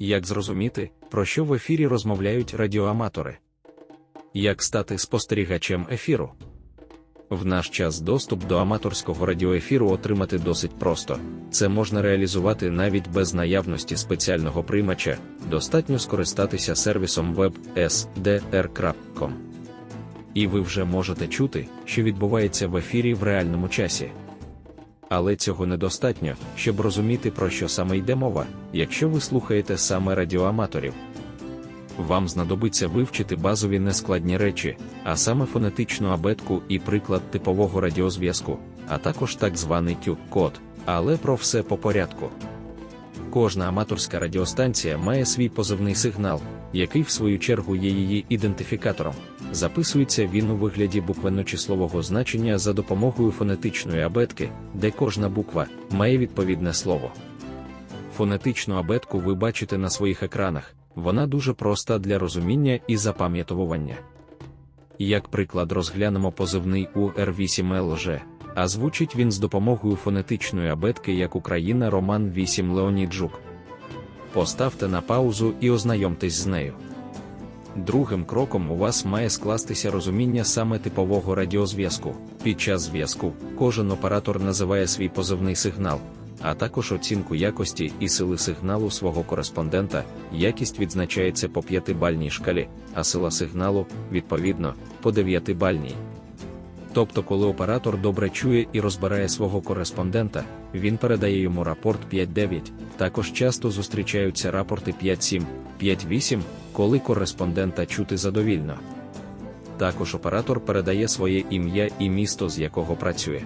Як зрозуміти, про що в ефірі розмовляють радіоаматори? Як стати спостерігачем ефіру? В наш час доступ до аматорського радіоефіру отримати досить просто. Це можна реалізувати навіть без наявності спеціального приймача, достатньо скористатися сервісом web.sdr.com. І ви вже можете чути, що відбувається в ефірі в реальному часі. Але цього недостатньо, щоб розуміти, про що саме йде мова, якщо ви слухаєте саме радіоаматорів. Вам знадобиться вивчити базові нескладні речі, а саме фонетичну абетку і приклад типового радіозв'язку, а також так званий тюк-код, але про все по порядку. Кожна аматорська радіостанція має свій позивний сигнал, який в свою чергу є її ідентифікатором. Записується він у вигляді буквенно-числового значення за допомогою фонетичної абетки, де кожна буква має відповідне слово. Фонетичну абетку ви бачите на своїх екранах, вона дуже проста для розуміння і запам'ятовування. Як приклад, розглянемо позивний УР8ЛЖ, а звучить він з допомогою фонетичної абетки як Україна Роман 8 Леоніджук. Поставте на паузу і ознайомтесь з нею. Другим кроком у вас має скластися розуміння саме типового радіозв'язку. Під час зв'язку кожен оператор називає свій позивний сигнал, а також оцінку якості і сили сигналу свого кореспондента. Якість відзначається по 5-бальній шкалі, а сила сигналу, відповідно, по 9-бальній. Тобто, коли оператор добре чує і розбирає свого кореспондента, він передає йому рапорт 5.9, також часто зустрічаються рапорти 5.7, 5.8, коли кореспондента чути задовільно. Також оператор передає своє ім'я і місто, з якого працює.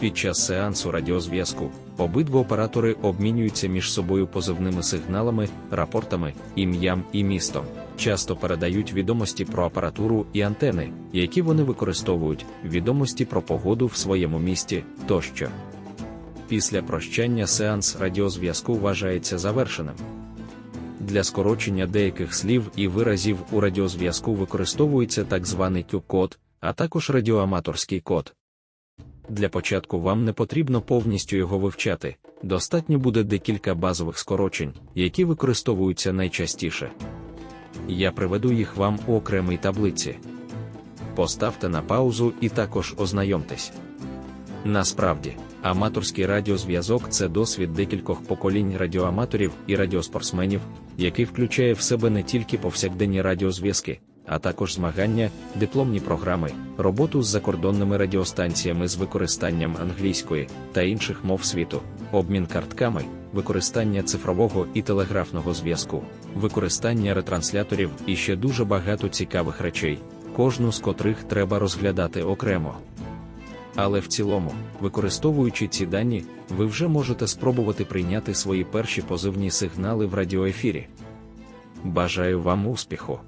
Під час сеансу радіозв'язку обидва оператори обмінюються між собою позивними сигналами, рапортами, ім'ям і містом. Часто передають відомості про апаратуру і антени, які вони використовують, відомості про погоду в своєму місті тощо. Після прощання сеанс радіозв'язку вважається завершеним. Для скорочення деяких слів і виразів у радіозв'язку використовується так званий тюк-код, а також радіоаматорський код. Для початку вам не потрібно повністю його вивчати, достатньо буде декілька базових скорочень, які використовуються найчастіше. Я приведу їх вам у окремій таблиці. Поставте на паузу і також ознайомтесь. Насправді, аматорський радіозв'язок це досвід декількох поколінь радіоаматорів і радіоспортсменів, який включає в себе не тільки повсякденні радіозв'язки, а також змагання, дипломні програми, роботу з закордонними радіостанціями з використанням англійської та інших мов світу, обмін картками, використання цифрового і телеграфного зв'язку, використання ретрансляторів і ще дуже багато цікавих речей, кожну з котрих треба розглядати окремо. Але в цілому, використовуючи ці дані, ви вже можете спробувати прийняти свої перші позивні сигнали в радіоефірі. Бажаю вам успіху!